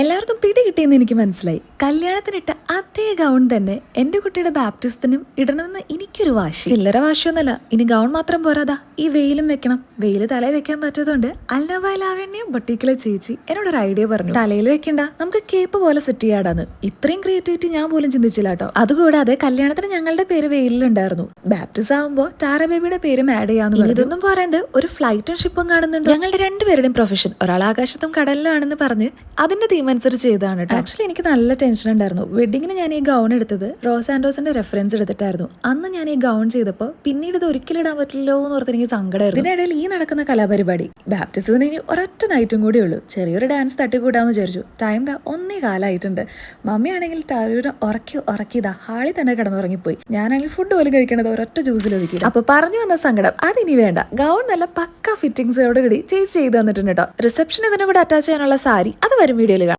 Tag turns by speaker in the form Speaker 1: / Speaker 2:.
Speaker 1: എല്ലാവർക്കും പിടി കിട്ടിയെന്ന് എനിക്ക് മനസ്സിലായി. കല്യാണത്തിനിട്ട അതേ ഗൗൺ തന്നെ എന്റെ കുട്ടിയുടെ ബാപ്റ്റിസ്റ്റിനും ഇടണമെന്ന് എനിക്കൊരു വാശി. ചില്ലറ വാശിയൊന്നല്ല ഇനി ഗൗൺ മാത്രം പോരാതാ ഈ വെയിലും വെക്കണം. വെയിൽ തലയിൽ വെക്കാൻ പറ്റാത്തതുകൊണ്ട് അല്ലവയലാവണ്യ ബൊട്ടീക്കിലെ ചേച്ചി എന്നോട് ഒരു ഐഡിയ പറഞ്ഞു. തലയിൽ വെക്കണ്ട നമുക്ക് കേപ്പ് പോലെ സെറ്റ് ചെയ്യാടാന്ന്. ഇത്രയും ക്രിയേറ്റിവിറ്റി ഞാൻ പോലും ചിന്തിച്ചില്ല കേട്ടോ. അതുകൂടാതെ കല്യാണത്തിന് ഞങ്ങളുടെ പേര് വെയിലുണ്ടായിരുന്നു ബാപ്റ്റിസ് ആവുമ്പോൾ ടാര ബേബിയുടെ പേരും ആഡ് ചെയ്യാന്ന്. ഇതൊന്നും പറയാണ്ട് ഒരു ഫ്ലൈറ്റും ഷിപ്പും കാണുന്നുണ്ട്? ഞങ്ങളുടെ രണ്ടുപേരുടെയും പ്രൊഫഷൻ ഒരാൾ ആകാശത്തും കടലിലാണെന്ന് പറഞ്ഞ് അതിന്റെ തീം അനുസരിച്ച് ചെയ്താണ് കേട്ടോ ആക്ച്വലി എനിക്ക് നല്ല ടെൻഷൻ ഉണ്ടായിരുന്നു. വെഡിങ്ങിന് ഞാൻ ഈ ഗൗൺ എടുത്തത് റോസ് ആൻഡോസിന്റെ റെഫറൻസ് എടുത്തിട്ടായിരുന്നു. അന്ന് ഞാൻ ഈ ഗൗൺ ചെയ്തപ്പോൾ പിന്നീട് ഇത് ഒരിക്കലും ഇടാൻ പറ്റില്ലല്ലോ എന്ന് ഓർത്ത് എനിക്ക് സങ്കടമായിരുന്നു ഇതിനിടയിൽ ഈ നടക്കുന്ന കലാപരിപാടി ബാപ്റ്റിസത്തിന് ഇനി ഒരൊറ്റ നൈറ്റും കൂടി ഉള്ളൂ. ചെറിയൊരു ഡാൻസ് തട്ടിക്കൂട്ടാന്ന് വിചാരിച്ചു. ടൈം ദാ ഒന്നേ കാലമായിട്ടുണ്ട് മമ്മിയാണെങ്കിൽ ടാരൂരെ ഉറക്കി ഉറക്കി ദാ ഹാളിൽ തന്നെ കിടന്നുറങ്ങിപ്പോയി. ഞാനാണെങ്കിൽ ഫുഡ് പോലും കഴിക്കണത് ഒരൊറ്റ ജ്യൂസിൽ ഒതുക്കി അപ്പൊ പറഞ്ഞു വന്ന സങ്കടം അതിനി വേണ്ട. ഗൗൺ നല്ല പക്ക ഫിറ്റിംഗ്സോട് കൂടി ചേച്ചി ചെയ്ത് തന്നിട്ടുണ്ട് കേട്ടോ റിസപ്ഷൻ ഇതിനെ കൂടെ അറ്റാച്ച് ചെയ്യാനുള്ള സാരി അത് വരും വീഡിയോയിൽ